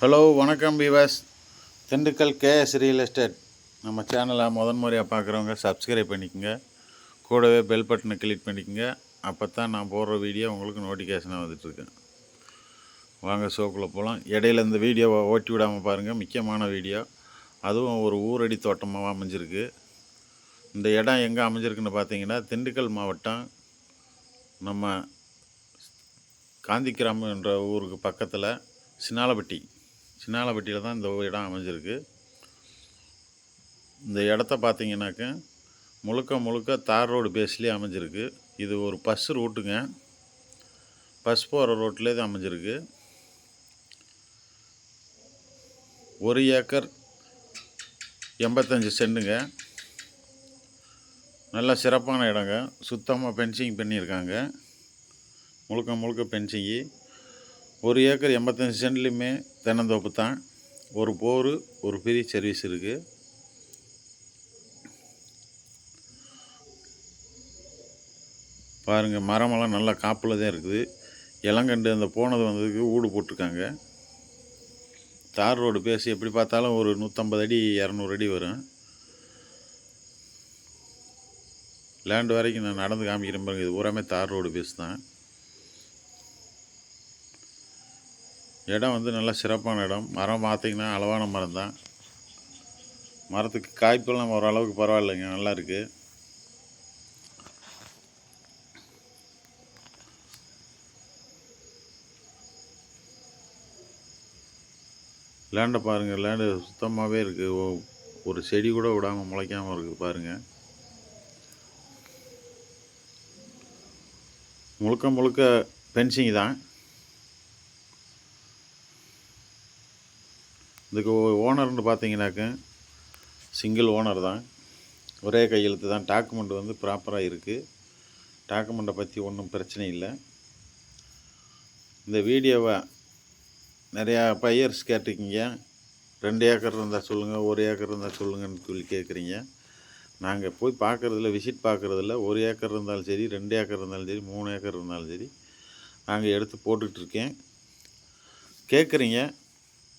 Hello வணக்கம் பிவாஸ் Dindigul KS real estate நம்ம சேனலை முதன் முறையாக பார்க்குறவங்க சப்ஸ்கிரைப் பண்ணிக்கோங்க. கூடவே பெல் பட்டனை கிளிக் பண்ணிக்கோங்க. அப்போ தான் நான் போடுற வீடியோ உங்களுக்கு நோட்டிஃபிகேஷனாக வந்துட்டுருக்கேன் வாங்க ஷோக்குள்ளே போகலாம் இடையில இந்த வீடியோவை ஓட்டி விடாமல் பாருங்கள் முக்கியமான வீடியோ அதுவும் ஒரு ஊரடி தோட்டமாக அமைஞ்சிருக்கு. இந்த இடம் எங்கே அமைஞ்சிருக்குன்னு பார்த்தீங்கன்னா திண்டுக்கல் மாவட்டம் நம்ம காந்திக்கிராமம் என்ற ஊருக்கு பக்கத்தில் சினாலப்பட்டி சின்னாலப்பட்டியில் தான் இந்த இடம் அமைஞ்சிருக்கு. இந்த இடத்த பார்த்தீங்கன்னாக்க முழுக்க முழுக்க தார் ரோடு பேஸ்லேயே அமைஞ்சிருக்கு. இது ஒரு பஸ் ரூட்டுங்க பஸ் போகிற ரோட்டிலே தான் அமைஞ்சிருக்கு. ஒரு ஏக்கர் எண்பத்தஞ்சு சென்ட்டுங்க நல்ல சிறப்பான இடங்க. சுத்தமாக பென்சிங் பண்ணியிருக்காங்க. முழுக்க முழுக்க பென்சிங்கி ஒரு ஏக்கர் எண்பத்தஞ்சு சென்ட்லேயுமே தென்னந்தோப்பு தான். ஒரு போர் ஒரு பெரிய சர்வீஸ் இருக்குது பாருங்கள் மரமெல்லாம் நல்லா காப்பில் தான் இருக்குது. இளங்கண்டு அந்த போனது வந்ததுக்கு ஊடு போட்டிருக்காங்க. தார் ரோடு பேசி எப்படி பார்த்தாலும் ஒரு நூற்றம்பது அடி இரநூறு அடி வரும். லேண்டு வரைக்கும் நான் நடந்து காமிக்கிறேன் பாருங்கள் இது பூராமே தார் ரோடு பேஸ் தான். இடம் வந்து நல்ல சிறப்பான இடம். மரம் பார்த்திங்கன்னா அளவான மரம் தான். மரத்துக்கு காய்ப்பெல்லாம் ஓரளவுக்கு பரவாயில்லைங்க நல்லா இருக்குது லேண்டை பாருங்கள் லேண்டு சுத்தமாகவே இருக்குது ஒரு செடி கூட விடாமல் முளைக்காமல் இருக்குது பாருங்கள் முழுக்க முழுக்க ஃபென்சிங் தான். இதுக்கு ஓனர்னு பார்த்தீங்கன்னாக்க சிங்கிள் ஓனர் தான். ஒரே கையெழுத்து தான் டாக்குமெண்ட் வந்து ப்ராப்பராக இருக்குது டாக்குமெண்ட்டை பற்றி ஒன்றும் பிரச்சனை இல்லை. இந்த வீடியோவை நிறையா பையர்ஸ் கேட்டிருக்கீங்க. ரெண்டு ஏக்கர் இருந்தால் சொல்லுங்கள் ஒரு ஏக்கர் இருந்தால் சொல்லுங்கன்னு சொல்லி கேட்குறீங்க. நாங்கள் போய் பார்க்குறதில்ல விசிட் பார்க்குறதில்ல. ஒரு ஏக்கர் இருந்தாலும் சரி ரெண்டு ஏக்கர் இருந்தாலும் சரி மூணு ஏக்கர் இருந்தாலும் சரி நாங்கள் எடுத்து போட்டுட்ருக்கேன் கேட்குறீங்க.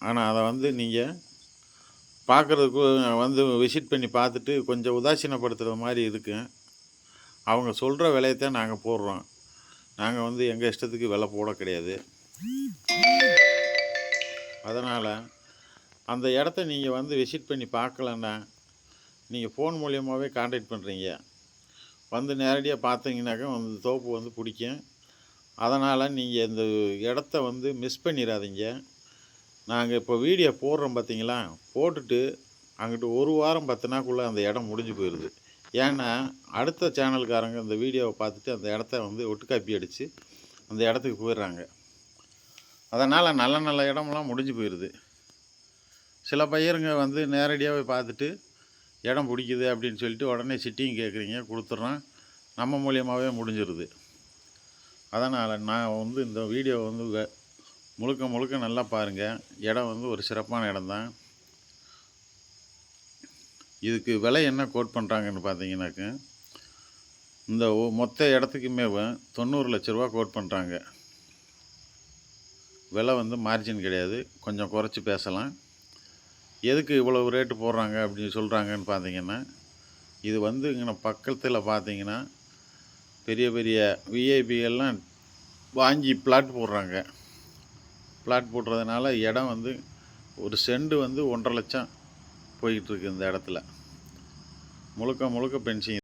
ஆனால் அதை வந்து நீங்கள் பார்க்குறதுக்கு வந்து விசிட் பண்ணி பார்த்துட்டு கொஞ்சம் உதாசீனப்படுத்துகிற மாதிரி இருக்குது அவங்க சொல்கிற விலையத்தான் நாங்கள் போடுறோம். நாங்கள் வந்து எங்கள் இஷ்டத்துக்கு விலை போட கிடையாது. அதனால் அந்த இடத்த நீங்கள் வந்து விசிட் பண்ணி பார்க்கலன்னா நீங்கள் ஃபோன் மூலியமாகவே காண்டாக்ட் பண்ணுறீங்க வந்து நேரடியாக பார்த்தீங்கன்னாக்கா அந்த தோப்பு வந்து பிடிக்கும். அதனால் நீங்கள் இந்த இடத்த வந்து மிஸ் பண்ணிடாதீங்க நாங்கள் இப்போ வீடியோ போடுறோம் பார்த்தீங்களா போட்டுட்டு அங்கிட்டு ஒரு வாரம் பத்து நாக்குள்ளே அந்த இடம் முடிஞ்சு போயிடுது ஏன்னா அடுத்த சேனல்காரங்க இந்த வீடியோவை பார்த்துட்டு அந்த இடத்த வந்து ஒட்டுக்காப்பி அடித்து அந்த இடத்துக்கு போயிடுறாங்க. அதனால் நல்ல நல்ல இடமெல்லாம் முடிஞ்சு போயிடுது சில பையருங்க வந்து நேரடியாகவே பார்த்துட்டு இடம் பிடிக்குது அப்படின்னு சொல்லிட்டு உடனே சிட்டியும் கேட்குறீங்க கொடுத்துட்றோம். நம்ம மூலியமாகவே முடிஞ்சிருது. அதனால் நான் வந்து இந்த வீடியோ வந்து முழுக்க முழுக்க நல்லா பாருங்கள் இடம் வந்து ஒரு சிறப்பான இடம் தான். இதுக்கு விலை என்ன கோட் பண்ணுறாங்கன்னு பார்த்தீங்கன்னாக்க இந்த மொத்த இடத்துக்குமே தொண்ணூறு லட்ச ரூபா கோட் பண்ணுறாங்க விலை வந்து மார்ஜின் கிடையாது. கொஞ்சம் குறைச்சி பேசலாம். எதுக்கு இவ்வளவு ரேட்டு போடுறாங்க அப்படின்னு சொல்கிறாங்கன்னு பார்த்தீங்கன்னா இது வந்து இங்கே பக்கத்தில் பார்த்தீங்கன்னா பெரிய பெரிய விஐபிகள்லாம் வாங்கி பிளாட் போடுறாங்க. பிளாட் போடுறதுனால இடம் வந்து ஒரு செண்டு வந்து ஒன்றரை லட்சம் போய்கிட்டு இருக்கு இந்த இடத்துல. முழுக்க முழுக்க பென்சிங்